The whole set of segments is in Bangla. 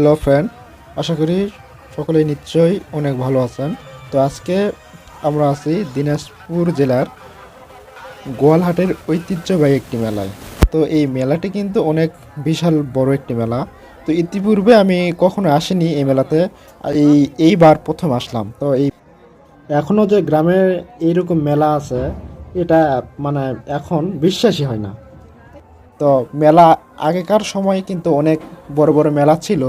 হ্যালো ফ্রেন্ড আশা করি সকলেই নিশ্চয়ই অনেক ভালো আছেন। তো আজকে আমরা আছি দিনাজপুর জেলার গোয়ালহাটের ঐতিহ্যবাহী একটি মেলায়। তো এই মেলাটি কিন্তু অনেক বিশাল বড় একটি মেলা। তো ইতিপূর্বে আমি কখনো আসিনি এই মেলাতে। এই, এইবার প্রথম আসলাম। তো এই এখনও যে গ্রামে এইরকম মেলা আছে, এটা মানে এখন বিশ্বাসই হয় না। তো মেলা আগেকার সময় কিন্তু অনেক বড় বড় মেলা ছিল।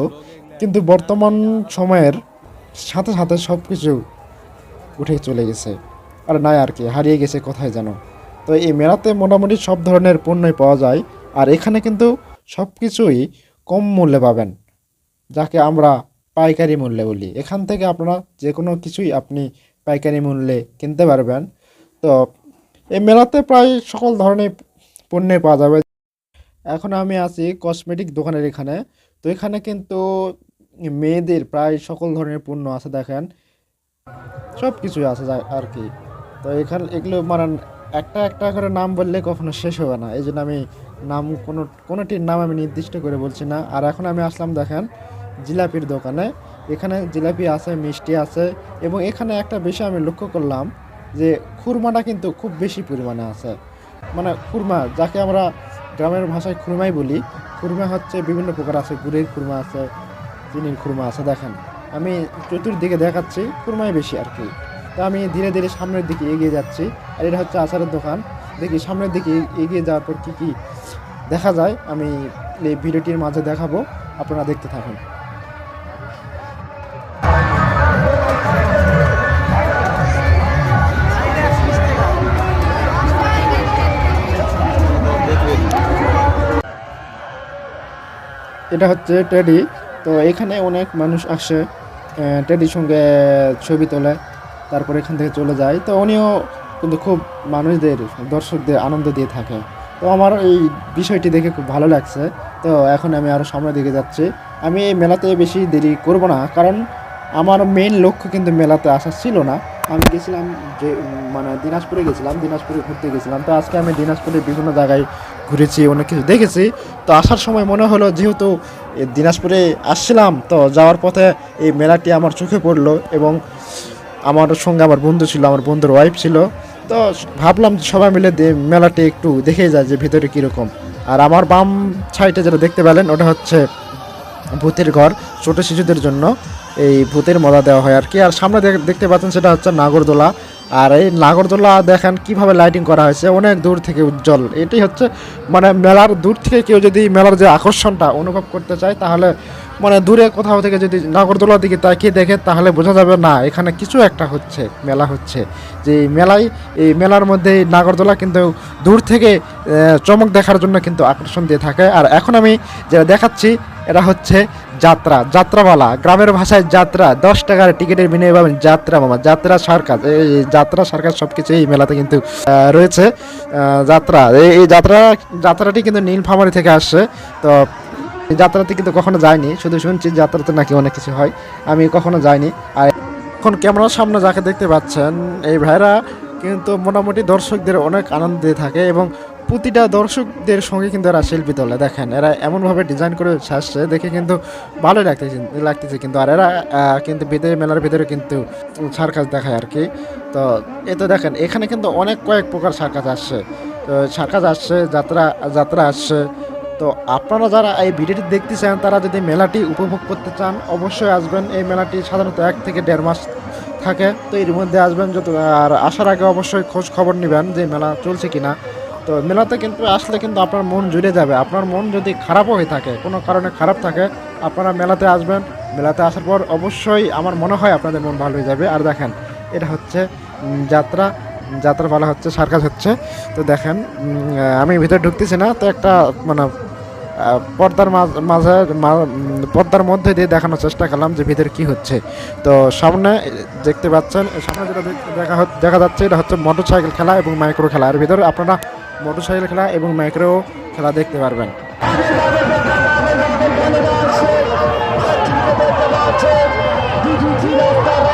কিন্তু বর্তমান সময়ের সাথে সাথে সব কিছু উঠে চলে গেছে। আর নাই আর কি, হারিয়ে গেছে কোথায় যেন। তো এই মেলাতে মোটামুটি সব ধরনের পণ্যই পাওয়া যায়। আর এখানে কিন্তু সব কিছুই কম মূল্যে পাবেন, যাকে আমরা পাইকারি মূল্যে বলি। এখান থেকে আপনারা যে কোনো কিছুই আপনি পাইকারি মূল্যে কিনতে পারবেন। তো এই মেলাতে প্রায় সকল ধরনের পণ্যই পাওয়া যাবে এখন আমি আছি কসমেটিক দোকানের এখানে। তো এখানে কিন্তু মেয়েদের প্রায় সকল ধরনের পণ্য আছে, দেখেন। সব কিছুই আছে আর কি। তো এখানে এগুলো মানে একটা একটা করে নাম বললে কখনো শেষ হবে না। এই জন্য আমি নাম কোনো কোনোটির নাম আমি নির্দিষ্ট করে বলছি না। আর এখন আমি আসলাম, দেখেন, জিলাপির দোকানে। এখানে জিলাপি আছে, মিষ্টি আছে, এবং এখানে একটা বিষয় আমি লক্ষ্য করলাম যে খুরমাটা কিন্তু খুব বেশি পরিমাণে আছে। মানে খুরমা, যাকে আমরা গ্রামের ভাষায় খুরমাই বলি, খুরমা হচ্ছে বিভিন্ন প্রকার আছে, গুড়ের খুরমা আছে, চিনির খুরমা আছে, দেখেন। আমি চতুর্দিকে দেখাচ্ছি, খুরমাই বেশি আর কি। তো আমি ধীরে ধীরে সামনের দিকে এগিয়ে যাচ্ছি, আর এটা হচ্ছে আচারের দোকান। দেখি সামনের দিকে এগিয়ে যাওয়ার পর কী কী দেখা যায়, আমি এই ভিডিওটির মাঝে দেখাবো, আপনারা দেখতে থাকুন। এটা হচ্ছে টেডি তো এখানে অনেক মানুষ আসে টেডির সঙ্গে ছবি তোলে, তারপর এখান থেকে চলে যায়। তো উনিও কিন্তু খুব মানুষদের, দর্শকদের আনন্দ দিয়ে থাকে। তো আমার এই বিষয়টি দেখে খুব ভালো লাগছে। তো এখন আমি আরও সামনের দিকে যাচ্ছি। আমি এই মেলাতে বেশি দেরি করব না, কারণ আমার মেইন লক্ষ্য কিন্তু মেলাতে আসা ছিল না। আমি গেছিলাম যে মানে দিনাজপুরে গেছিলাম, দিনাজপুরে ঘুরতে গেছিলাম। তো আজকে আমি দিনাজপুরে বিভিন্ন জায়গায় ঘুরেছি, অনেক কিছু দেখেছি। তো আসার সময় মনে হলো যেহেতু দিনাজপুরে আসছিলাম, তো যাওয়ার পথে এই মেলাটি আমার চোখে পড়ল এবং আমার সঙ্গে আমার বন্ধু ছিল, আমার বন্ধুর ওয়াইফ ছিল। তো ভাবলাম সবাই মিলে মেলাটি একটু দেখে যায় যে ভিতরে কীরকম। আর আমার বাম সাইডে যেটা দেখতে পেলেন, ওটা হচ্ছে ভূতের ঘর, ছোট শিশুদের জন্য। এই ভূতের মজা দেওয়া হয় আর কি। আর সামনে দেখ- দেখতে পাচ্ছেন সেটা হচ্ছে নাগরদোলা। আর এই নাগরদোলা দেখেন কীভাবে লাইটিং করা হয়েছে, অনেক দূর থেকে উজ্জ্বল। এটি হচ্ছে মানে মেলার দূর থেকে কেউ যদি মেলার যে আকর্ষণটা অনুভব করতে চায়, তাহলে মানে দূরে কোথাও থেকে যদি নাগরদোলার দিকে তাকিয়ে দেখে, তাহলে বোঝা যাবে, না, এখানে কিছু একটা হচ্ছে, মেলা হচ্ছে। যে মেলায় এই মেলার মধ্যে নাগরদোলা কিন্তু দূর থেকে চমক দেখার জন্য কিন্তু আকর্ষণ দিয়ে থাকে। আর এখন আমি যেটা দেখাচ্ছি, এটা হচ্ছে যাত্রা যাত্রাওয়ালা গ্রামের ভাষায় যাত্রা, দশ টাকার টিকিটের বিনিময়ে পাবেন যাত্রা মামা, যাত্রা সার্কাস এই যাত্রা সার্কাস সব কিছু এই মেলাতে কিন্তু রয়েছে। যাত্রা এই যাত্রা, যাত্রাটি কিন্তু নীলফামারি থেকে আসছে। তো যাত্রাতে কিন্তু কখনো যায়নি শুধু শুনছি যাত্রাতে নাকি অনেক কিছু হয়। আমি কখনো যাইনি। আর এখন ক্যামেরার সামনে যাকে দেখতে পাচ্ছেন, এই ভাইরা কিন্তু মোটামুটি দর্শকদের অনেক আনন্দ দিয়ে থাকে এবং প্রতিটা দর্শকদের সঙ্গে কিন্তু এরা শিল্পী তোলে। দেখেন, এরা এমনভাবে ডিজাইন করে আসছে দেখে কিন্তু ভালোই লাগতেছে লাগতেছে কিন্তু। আর এরা কিন্তু ভিতরে, মেলার ভিতরে কিন্তু সার্কাস দেখায় আর কি। তো এ তো দেখেন, এখানে কিন্তু অনেক কয়েক প্রকার সার্কাস আসছে। তো সার্কাস আসছে, যাত্রা যাত্রা আসছে তো আপনারা যারা এই ভিডিওটি দেখতে চান তারা যদি মেলাটি উপভোগ করতে চান, অবশ্যই আসবেন। এই মেলাটি সাধারণত এক থেকে দেড় মাস থাকে। তো এর মধ্যে আসবেন যত আর আসার আগে অবশ্যই খোঁজ খবর নেবেন যে মেলা চলছে কিনা। তো মেলাতে কিন্তু আসলে কিন্তু আপনার মন জুড়ে যাবে। আপনার মন যদি খারাপও হয়ে থাকে, কোনো কারণে খারাপ থাকে, আপনারা মেলাতে আসবেন। মেলাতে আসার পর অবশ্যই আমার মনে হয় আপনাদের মন ভালো হয়ে যাবে। আর দেখেন, এটা হচ্ছে যাত্রা যাত্রা। বলা হচ্ছে, সার্কাস হচ্ছে। তো দেখেন আমি ভিতরে ঢুকতেছি না। তো একটা মানে পর্দার মাঝ- পর্দার মধ্যে দিয়ে দেখানোর চেষ্টা করলাম যে ভিতরে কি হচ্ছে তো সামনে দেখতে পাচ্ছেন সামনে যেটা দেখ- দেখা যাচ্ছে এটা হচ্ছে মোটর সাইকেল খেলা এবং মাইক্রো খেলা এর ভিতরে আপনারা মোটর সাইকেল খেলা এবং মাইক্রো খেলা দেখতে পারবেন Mark,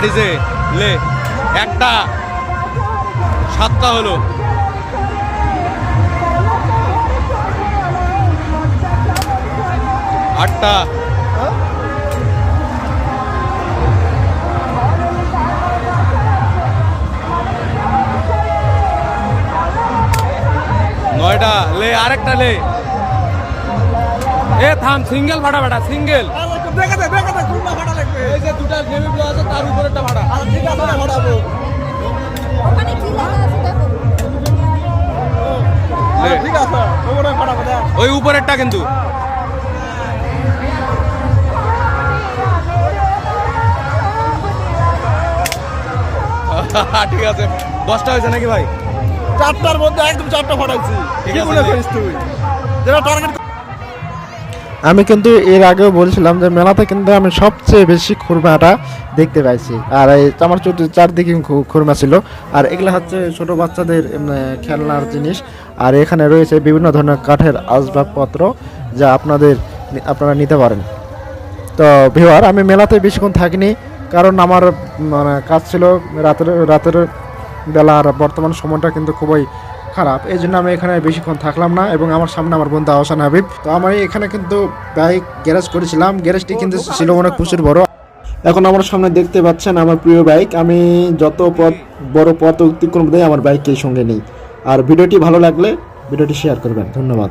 কাটিছে লে একটা সাতটা হলো। আটটা। নয়টা লে আরেকটা লে। এ থাম সিঙ্গেল। ভাড়া ভাড়া সিঙ্গেল এই যে দুটা নেভি ব্লু আছে তার উপরে একটা ভাড়া। ওখানে কি লেখা আছে দেখো। লে ওই উপরেরটা কিন্তু। ঠিক আছে দশটা হয়েছে নাকি ভাই? চারটার মধ্যে একদম চারটা ফাটাইছি ঠিক কি আছে, নে। করিস তুই? যেটা টার্গেট আমি কিন্তু এর আগেও বলছিলাম যে মেলাতে কিন্তু আমি সবচেয়ে বেশি খুরমাটা দেখতে পাইছি। আর এই আমার চারদিকে খুরমা ছিল। আর এগুলো হচ্ছে ছোট বাচ্চাদের খেলনার জিনিস। আর এখানে রয়েছে বিভিন্ন ধরনের কাঠের আসবাবপত্র যা আপনাদের আপনারা নিতে পারেন। তো ভিওয়ার আমি মেলাতে বেশিক্ষণ থাকিনি। কারণ আমার মানে কাজ ছিল রাতের রাতের বেলা। আর বর্তমান সময়টা কিন্তু খুবই খারাপ, এই জন্য আমি এখানে বেশিক্ষণ থাকলাম না এবং আমার সামনে আমার বন্ধু আহসান হাবিব। তো আমি এখানে কিন্তু বাইক গ্যারেজ করেছিলাম। গ্যারেজটি কিন্তু ছিল অনেক প্রচুর বড়। এখন আমার সামনে দেখতে পাচ্ছেন আমার প্রিয় বাইক আমি যত পথ, বড় পথ অতিক্রম দেয় আমার বাইককে সঙ্গে নেই। আর ভিডিওটি ভালো লাগলে ভিডিওটি শেয়ার করবেন। ধন্যবাদ।